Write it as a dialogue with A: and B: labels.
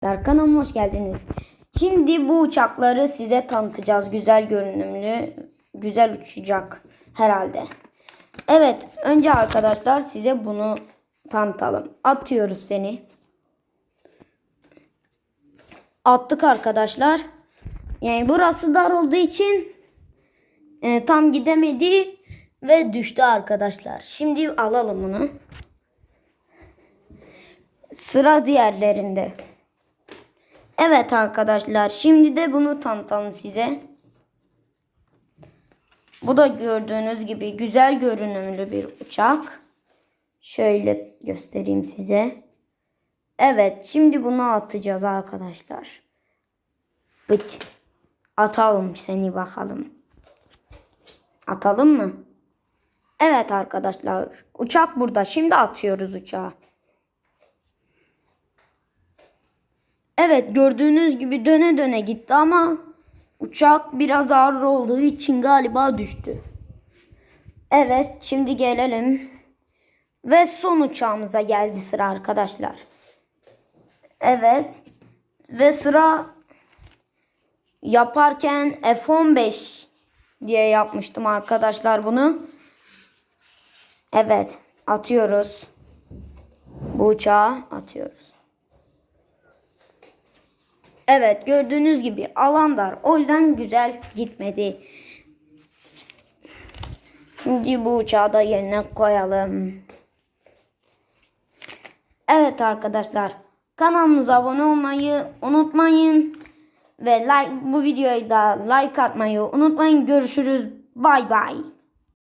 A: Kanalıma hoş geldiniz. Şimdi bu uçakları size tanıtacağız. Güzel görünümlü, güzel uçacak herhalde. Evet, önce arkadaşlar size bunu tanıtalım. Atıyoruz seni. Attık arkadaşlar. Yani burası dar olduğu için e, tam gidemedi ve düştü arkadaşlar. Şimdi alalım bunu. Sıra diğerlerinde. Evet arkadaşlar şimdi de bunu tanıtalım size. Bu da gördüğünüz gibi güzel görünümlü bir uçak. Şöyle göstereyim size. Evet şimdi bunu atacağız arkadaşlar. Bıç. Atalım seni bakalım. Atalım mı? Evet arkadaşlar uçak burada. Şimdi atıyoruz uçağı. Evet gördüğünüz gibi döne döne gitti ama uçak biraz ağır olduğu için galiba düştü. Evet şimdi gelelim. Ve son uçağımıza geldi sıra arkadaşlar. Evet. Ve sıra yaparken F15 diye yapmıştım arkadaşlar bunu. Evet atıyoruz. Bu uçağı atıyoruz. Evet gördüğünüz gibi alan dar. O yüzden güzel gitmedi. Şimdi bu uçağı da yerine koyalım. Evet arkadaşlar kanalımıza abone olmayı unutmayın. Ve like bu videoyu da like atmayı unutmayın. Görüşürüz. Bay bay.